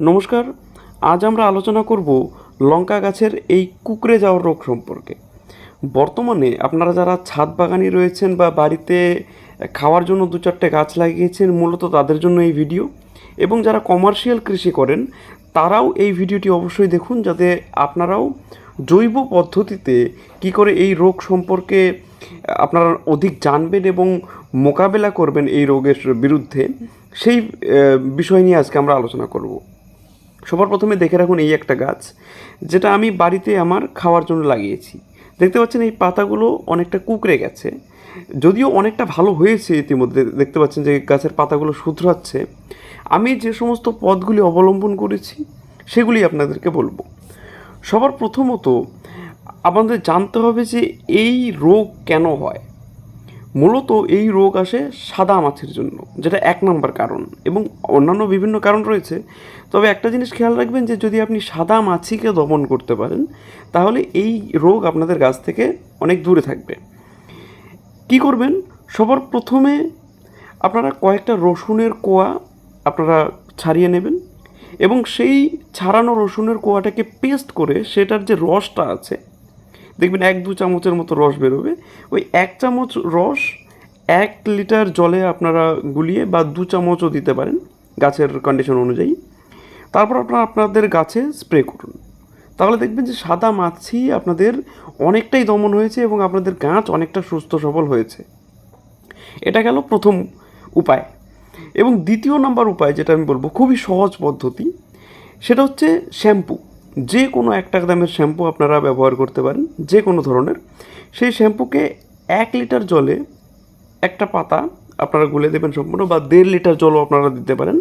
নমস্কার, আজ আমরা আলোচনা করব লঙ্কা গাছের এই কুকড়ে যাওয়ার রোগ সম্পর্কে। বর্তমানে আপনারা যারা ছাদ বাগানি রয়েছেন বা বাড়িতে খাওয়ার জন্য দু চারটে গাছ লাগিয়েছেন, মূলত তাদের জন্য এই ভিডিও। এবং যারা কমার্শিয়াল কৃষি করেন, তারাও এই ভিডিওটি অবশ্যই দেখুন যাতে আপনারাও জৈব পদ্ধতিতে কি করে এই রোগ সম্পর্কে আপনারা অধিক জানবেন এবং মোকাবেলা করবেন এই রোগের বিরুদ্ধে। সেই বিষয় নিয়ে আজকে আমরা আলোচনা করব। সবার প্রথমে দেখে রাখুন এই একটা গাছ, যেটা আমি বাড়িতে আমার খাওয়ার জন্য লাগিয়েছি। দেখতে পাচ্ছেন এই পাতাগুলো অনেকটা কুকড়ে গেছে। যদিও অনেকটা ভালো হয়েছে ইতিমধ্যে, দেখতে পাচ্ছেন যে গাছের পাতাগুলো শুধরাচ্ছে। আমি যে সমস্ত পথগুলি অবলম্বন করেছি, সেগুলি আপনাদেরকে বলব। সবার প্রথমত, আমাদের জানতে হবে যে এই রোগ কেন হয়? মূলত এই রোগ আসে সাদা মাছের জন্য, যেটা এক নম্বর কারণ এবং অন্যান্য বিভিন্ন কারণ রয়েছে। তবে একটা জিনিস খেয়াল রাখবেন যে যদি আপনি সাদা মাছিকে দমন করতে পারেন, তাহলে এই রোগ আপনাদের গাছ থেকে অনেক দূরে থাকবে। কি করবেন? সবার প্রথমে আপনারা কয়েকটা রসুনের কোয়া আপনারা ছাড়িয়ে নেবেন এবং সেই ছাড়ানো রসুনের কোয়াটাকে পেস্ট করে সেটার যে রসটা আছে দেখবেন এক দু চামচের মতো রস বেরোবে। ওই এক চামচ রস এক লিটার জলে আপনারা গুলিয়ে বা দু চামচও দিতে পারেন গাছের কন্ডিশন অনুযায়ী। তারপর আপনারা আপনাদের গাছে স্প্রে করুন। তাহলে দেখবেন যে সাদা মাছি আপনাদের অনেকটাই দমন হয়েছে এবং আপনাদের গাছ অনেকটা সুস্থ সবল হয়েছে। এটা গেল প্রথম উপায়। এবং দ্বিতীয় নাম্বার উপায় যেটা আমি বলব, খুবই সহজ পদ্ধতি, সেটা হচ্ছে শ্যাম্পু। যে কোনো একটা দামের শ্যাম্পু আপনারা ব্যবহার করতে পারেন যে কোনো ধরনের। সেই শ্যাম্পুকে এক লিটার জলে একটা পাতা আপনারা গুলে দেবেন সম্পূর্ণ বা দেড় লিটার জলও আপনারা দিতে পারেন।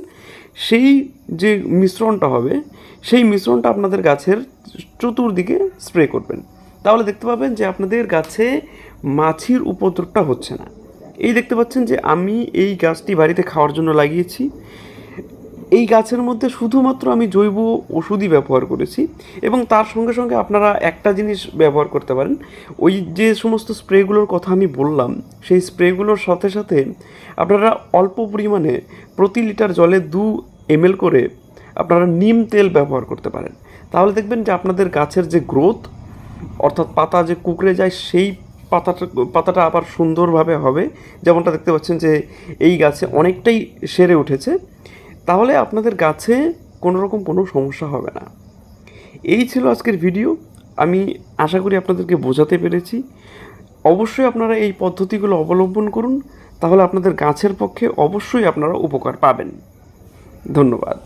সেই যে মিশ্রণটা হবে, সেই মিশ্রণটা আপনাদের গাছের চতুর্দিকে স্প্রে করবেন। তাহলে দেখতে পাবেন যে আপনাদের গাছে মাছির উপদ্রবটা হচ্ছে না। এই দেখতে পাচ্ছেন যে আমি এই গাছটি বাড়িতে খাওয়ার জন্য লাগিয়েছি। এই গাছের মধ্যে শুধুমাত্র আমি জৈব ওষুধই ব্যবহার করেছি এবং তার সঙ্গে সঙ্গে আপনারা একটা জিনিস ব্যবহার করতে পারেন। ওই যে সমস্ত স্প্রেগুলোর কথা আমি বললাম, সেই স্প্রেগুলোর সাথে সাথে আপনারা অল্প পরিমাণে প্রতি লিটার জলে দু এমএল করে আপনারা নিম তেল ব্যবহার করতে পারেন। তাহলে দেখবেন যে আপনাদের গাছের যে গ্রোথ, অর্থাৎ পাতা যে কুকড়ে যায়, সেই পাতাটা পাতাটা আবার সুন্দরভাবে হবে। যেমনটা দেখতে পাচ্ছেন যে এই গাছে অনেকটাই সেরে উঠেছে। তাহলে আপনাদের গাছে কোনো রকম কোনো সমস্যা হবে না। এই ছিল আজকের ভিডিও। আমি আশা করি আপনাদেরকে বোঝাতে পেরেছি। অবশ্যই আপনারা এই পদ্ধতিগুলো অবলম্বন করুন। তাহলে আপনাদের গাছের পক্ষে অবশ্যই আপনারা উপকার পাবেন। ধন্যবাদ।